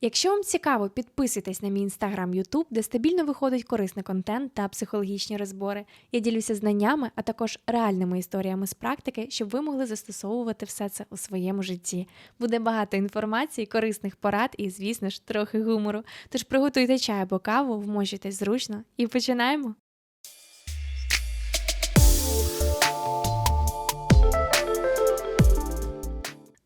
Якщо вам цікаво, підписуйтесь на мій інстаграм Ютуб, де стабільно виходить корисний контент та психологічні розбори. Я ділюся знаннями, а також реальними історіями з практики, щоб ви могли застосовувати все це у своєму житті. Буде багато інформації, корисних порад і, звісно ж, трохи гумору. Тож приготуйте чай або каву, вмочуйтесь зручно і починаємо.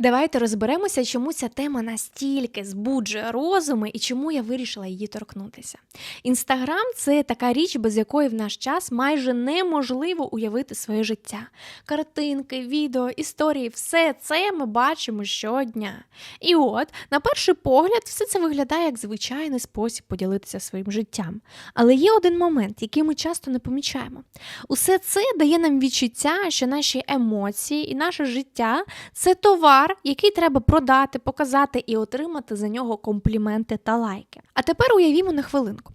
Давайте розберемося, чому ця тема настільки збуджує розуми і чому я вирішила її торкнутися. Інстаграм це така річ, без якої в наш час майже неможливо уявити своє життя. Картинки, відео, історії все це ми бачимо щодня. І от, на перший погляд, все це виглядає як звичайний спосіб поділитися своїм життям. Але є один момент, який ми часто не помічаємо. Усе це дає нам відчуття, що наші емоції і наше життя це товар який треба продати, показати і отримати за нього компліменти та лайки. А тепер уявімо на хвилинку.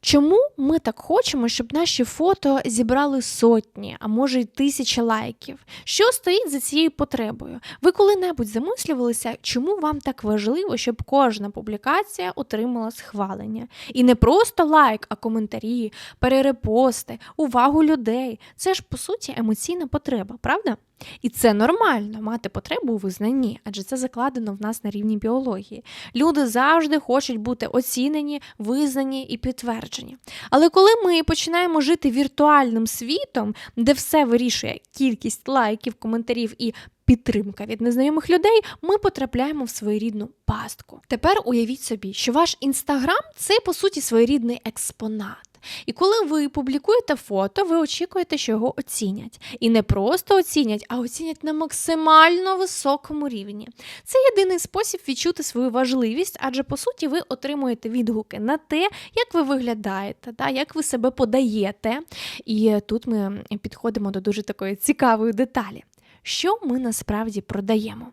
Чому ми так хочемо, щоб наші фото зібрали сотні, а може й тисячі лайків? Що стоїть за цією потребою? Ви коли-небудь замислювалися, чому вам так важливо, щоб кожна публікація отримала схвалення? І не просто лайк, а коментарі, перерепости, увагу людей. Це ж по суті емоційна потреба, правда? І це нормально мати потребу у визнанні, адже це закладено в нас на рівні біології. Люди завжди хочуть бути оцінені, визнані і підтверджені. Але коли ми починаємо жити віртуальним світом, де все вирішує кількість лайків, коментарів і підтримка від незнайомих людей, ми потрапляємо в своєрідну пастку. Тепер уявіть собі, що ваш інстаграм це по суті своєрідний експонат. І коли ви публікуєте фото, ви очікуєте, що його оцінять. І не просто оцінять, а оцінять на максимально високому рівні. Це єдиний спосіб відчути свою важливість, адже по суті ви отримуєте відгуки на те, як ви виглядаєте, да, як ви себе подаєте. І тут ми підходимо до дуже такої цікавої деталі. Що ми насправді продаємо?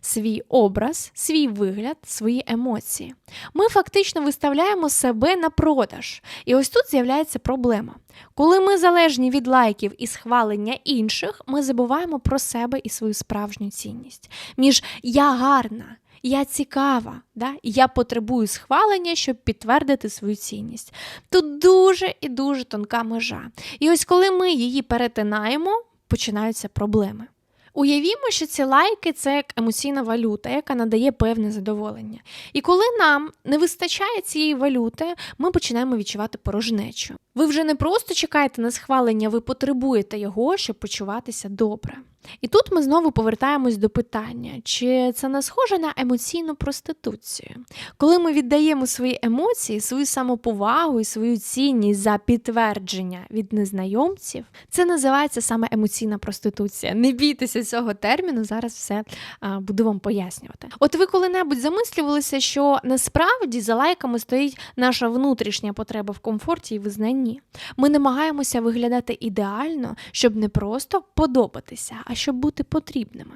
Свій образ, свій вигляд, свої емоції. Ми фактично виставляємо себе на продаж. І ось тут з'являється проблема. Коли ми залежні від лайків і схвалення інших, ми забуваємо про себе і свою справжню цінність. Між я гарна. Я цікава, да? я потребую схвалення, щоб підтвердити свою цінність. Тут дуже і дуже тонка межа. І ось коли ми її перетинаємо, починаються проблеми. Уявімо, що ці лайки це як емоційна валюта, яка надає певне задоволення. І коли нам не вистачає цієї валюти, ми починаємо відчувати порожнечу. Ви вже не просто чекаєте на схвалення, ви потребуєте його, щоб почуватися добре. І тут ми знову повертаємось до питання, чи це не схоже на емоційну проституцію, коли ми віддаємо свої емоції, свою самоповагу і свою цінність за підтвердження від незнайомців, це називається саме емоційна проституція. Не бійтеся цього терміну, зараз все а, буду вам пояснювати. От ви коли-небудь замислювалися, що насправді за лайками стоїть наша внутрішня потреба в комфорті і визнанні. Ми намагаємося виглядати ідеально, щоб не просто подобатися а щоб бути потрібними.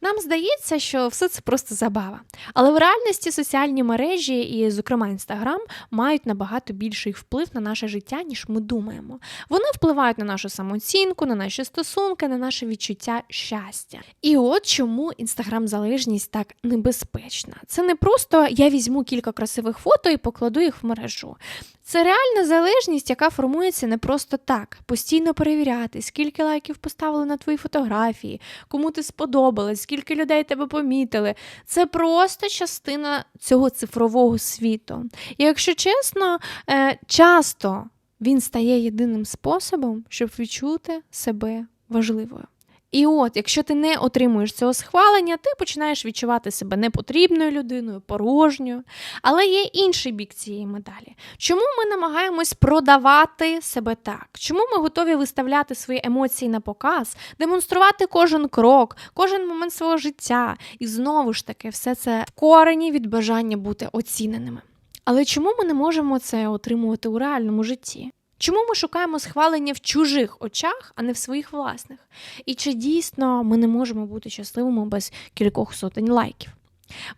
Нам здається, що все це просто забава. Але в реальності соціальні мережі, і, зокрема, інстаграм, мають набагато більший вплив на наше життя, ніж ми думаємо. Вони впливають на нашу самооцінку, на наші стосунки, на наше відчуття щастя. І от чому інстаграм-залежність так небезпечна. Це не просто я візьму кілька красивих фото і покладу їх в мережу. Це реальна залежність, яка формується не просто так. Постійно перевіряти, скільки лайків поставили на твої фотографії, кому ти сподобалась, скільки людей тебе помітили. Це просто частина цього цифрового світу. І якщо чесно, е, часто він стає єдиним способом, щоб відчути себе важливою. І от, якщо ти не отримуєш цього схвалення, ти починаєш відчувати себе непотрібною людиною, порожньою. Але є інший бік цієї медалі. Чому ми намагаємось продавати себе так? Чому ми готові виставляти свої емоції на показ, демонструвати кожен крок, кожен момент свого життя? І знову ж таки, все це в корені від бажання бути оціненими. Але чому ми не можемо це отримувати у реальному житті? Чому ми шукаємо схвалення в чужих очах, а не в своїх власних? І чи дійсно ми не можемо бути щасливими без кількох сотень лайків?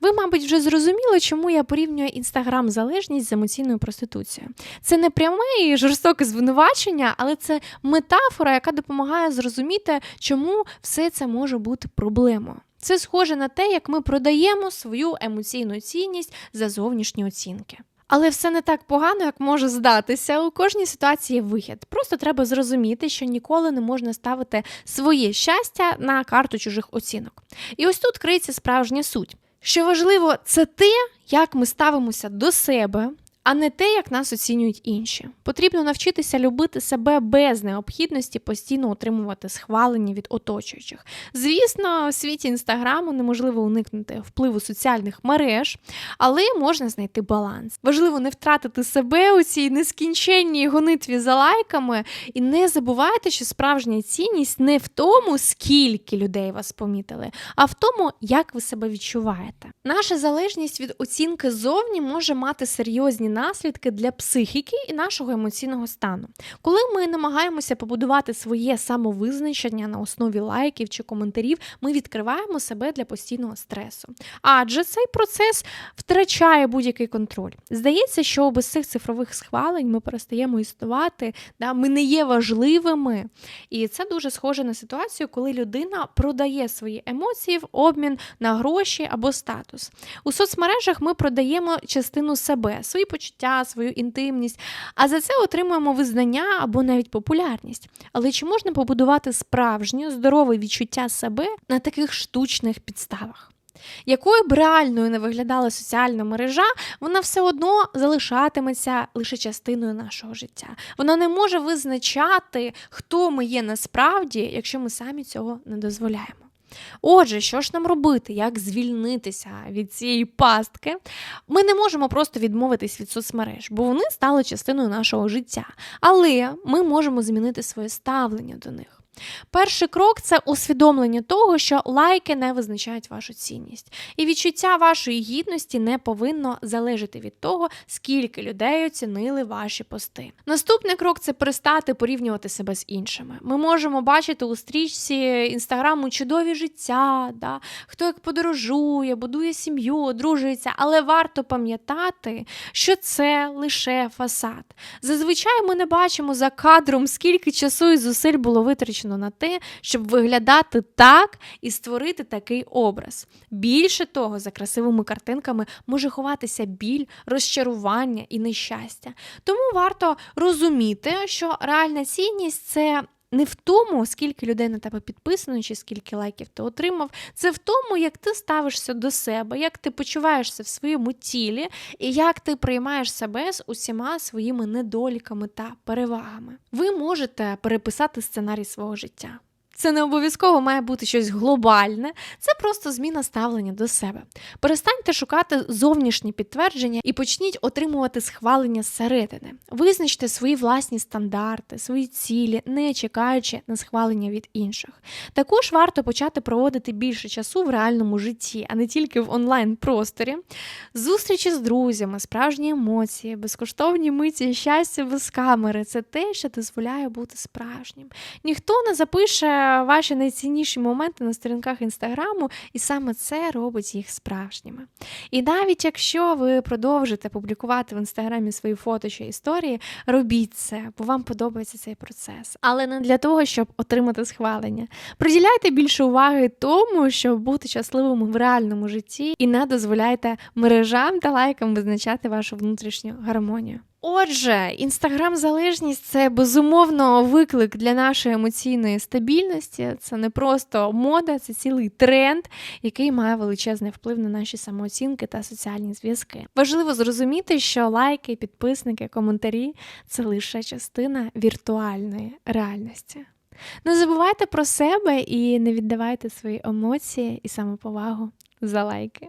Ви, мабуть, вже зрозуміли, чому я порівнюю інстаграм-залежність з емоційною проституцією. Це не пряме і жорстоке звинувачення, але це метафора, яка допомагає зрозуміти, чому все це може бути проблемою. Це схоже на те, як ми продаємо свою емоційну цінність за зовнішні оцінки. Але все не так погано, як може здатися. У кожній ситуації є вихід. Просто треба зрозуміти, що ніколи не можна ставити своє щастя на карту чужих оцінок. І ось тут криється справжня суть. Що важливо, це те, як ми ставимося до себе, а не те, як нас оцінюють інші. Потрібно навчитися любити себе без необхідності постійно отримувати схвалення від оточуючих. Звісно, в світі інстаграму неможливо уникнути впливу соціальних мереж, але можна знайти баланс. Важливо не втратити себе у цій нескінченній гонитві за лайками, і не забувайте, що справжня цінність не в тому, скільки людей вас помітили, а в тому, як ви себе відчуваєте. Наша залежність від оцінки зовні може мати серйозні наслідки для психіки і нашого емоційного стану. Коли ми намагаємося побудувати своє самовизначення на основі лайків чи коментарів, ми відкриваємо себе для постійного стресу. Адже цей процес втрачає будь-який контроль. Здається, що без цих цифрових схвалень ми перестаємо існувати, да? ми не є важливими. І це дуже схоже на ситуацію, коли людина продає свої емоції в обмін на гроші або статус. У соцмережах ми продаємо частину себе, свої свою інтимність, а за це отримуємо визнання або навіть популярність. Але чи можна побудувати справжнє здорове відчуття себе на таких штучних підставах? Якою б реальною не виглядала соціальна мережа, вона все одно залишатиметься лише частиною нашого життя. Вона не може визначати, хто ми є насправді, якщо ми самі цього не дозволяємо. Отже, що ж нам робити, як звільнитися від цієї пастки? Ми не можемо просто відмовитись від соцмереж, бо вони стали частиною нашого життя. Але ми можемо змінити своє ставлення до них. Перший крок це усвідомлення того, що лайки не визначають вашу цінність, і відчуття вашої гідності не повинно залежати від того, скільки людей оцінили ваші пости. Наступний крок це перестати порівнювати себе з іншими. Ми можемо бачити у стрічці інстаграму чудові життя, да? хто як подорожує, будує сім'ю, одружується, але варто пам'ятати, що це лише фасад. Зазвичай ми не бачимо за кадром, скільки часу і зусиль було витрачено на те, щоб виглядати так і створити такий образ. Більше того, за красивими картинками може ховатися біль, розчарування і нещастя. Тому варто розуміти, що реальна цінність це. Не в тому, скільки людей на тебе підписано, чи скільки лайків ти отримав, це в тому, як ти ставишся до себе, як ти почуваєшся в своєму тілі, і як ти приймаєш себе з усіма своїми недоліками та перевагами. Ви можете переписати сценарій свого життя. Це не обов'язково має бути щось глобальне, це просто зміна ставлення до себе. Перестаньте шукати зовнішні підтвердження і почніть отримувати схвалення зсередини. Визначте свої власні стандарти, свої цілі, не чекаючи на схвалення від інших. Також варто почати проводити більше часу в реальному житті, а не тільки в онлайн-просторі. Зустрічі з друзями, справжні емоції, безкоштовні миті щастя без камери це те, що дозволяє бути справжнім. Ніхто не запише ваші найцінніші моменти на сторінках інстаграму, і саме це робить їх справжніми. І навіть якщо ви продовжите публікувати в інстаграмі свої фото чи історії, робіть це, бо вам подобається цей процес. Але не для того, щоб отримати схвалення. Приділяйте більше уваги тому, щоб бути щасливими в реальному житті, і не дозволяйте мережам та лайкам визначати вашу внутрішню гармонію. Отже, інстаграм-залежність це безумовно виклик для нашої емоційної стабільності. Це не просто мода, це цілий тренд, який має величезний вплив на наші самооцінки та соціальні зв'язки. Важливо зрозуміти, що лайки, підписники, коментарі це лише частина віртуальної реальності. Не забувайте про себе і не віддавайте свої емоції і самоповагу за лайки.